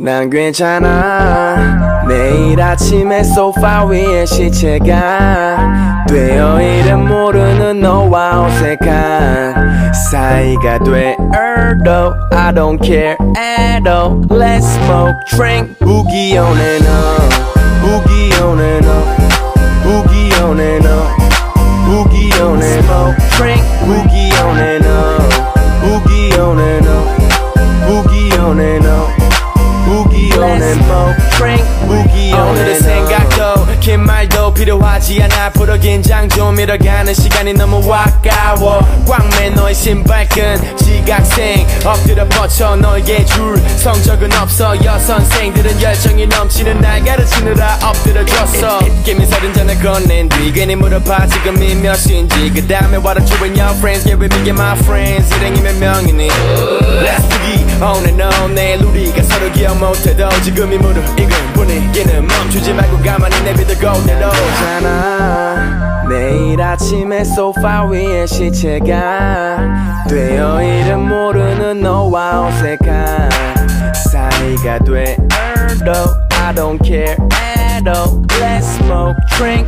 난 괜찮아 매일 아침에 소파 위에 시체가 되어 이름 모르는 너와 어색한 사이가 돼도 I don't care at all Let's smoke, drink Boogie on and on Boogie on and on Boogie on and on Boogie on and on Drink Boogie on and on Boogie on and on 긴 말도 필요하지 않아. 프로 긴장 좀 잃어가는 시간이 너무 아까워. 꽉맨 너의 신발끈 지각생. 엎드려 뻗쳐 너에게 줄 성적은 없어. 여선생들은 열정이 넘치는 날 가르치느라 엎드려줬어. 깨민 서른 전에 건넨 뒤 괜히 물어봐. 지금이 몇 시인지. 그 다음에 what are you and your friends? Yeah baby get my friends. 일행이면 명이니? Let's boogie on and on. 내일 우리가 기억 못해도 지금이 무르익은 분위기는 멈추지 말고 가만히 내비들 그대로 괜찮아. 매일 아침에 소파 위에 시체가 되어 이름 모르는 너와 어색한 사이가 돼도 I don't care at all. Let's smoke, drink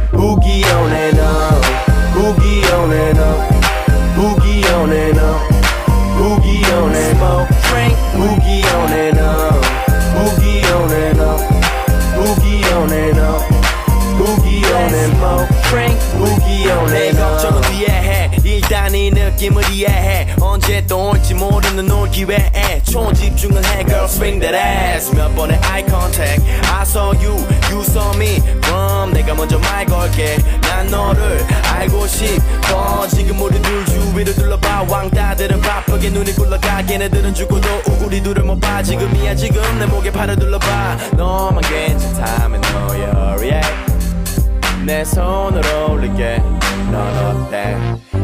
느낌을 이해해. 언제 또 올지 모르는 올 기회에 초집중을 해 girl. Swing that ass. 몇 번의 eye contact. I saw you. You saw me. 그럼 내가 먼저 말 걸게. 난 너를 알고 싶어. 지금 우리들 주위를 둘러봐. 왕따들은 바쁘게 눈이 굴러가 걔네들은 죽고도 우리 둘을 못 봐. 지금이야 지금 내 목에 팔을 둘러봐. 너만 괜찮다면 너야 yeah 내 손을 올릴게. 넌 어때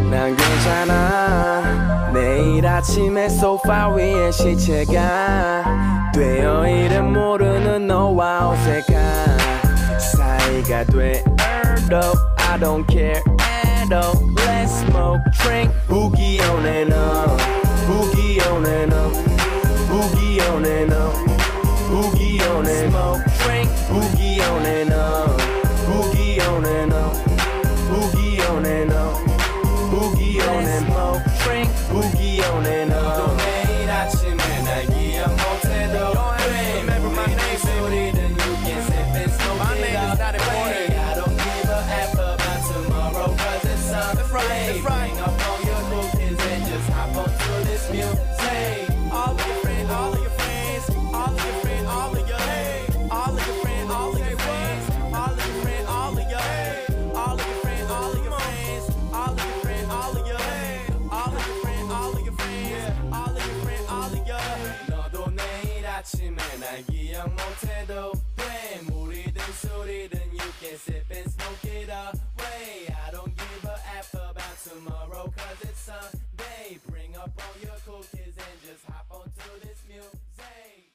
난 괜찮아 매일 아침에 소파 위에 시체가 되어 이름 모르는 너와 어색한 사이가 돼도 I don't care at all Let's smoke, drink Boogie on and on Boogie on and on Boogie on and on Boogie on and on Drink Boogie and Boogie on and on 아침에 날 기억 못해도 돼 무리든 술이든 you can sip and smoke it away I don't give a F about tomorrow cause it's Sunday Bring up all your cookies and just hop onto this music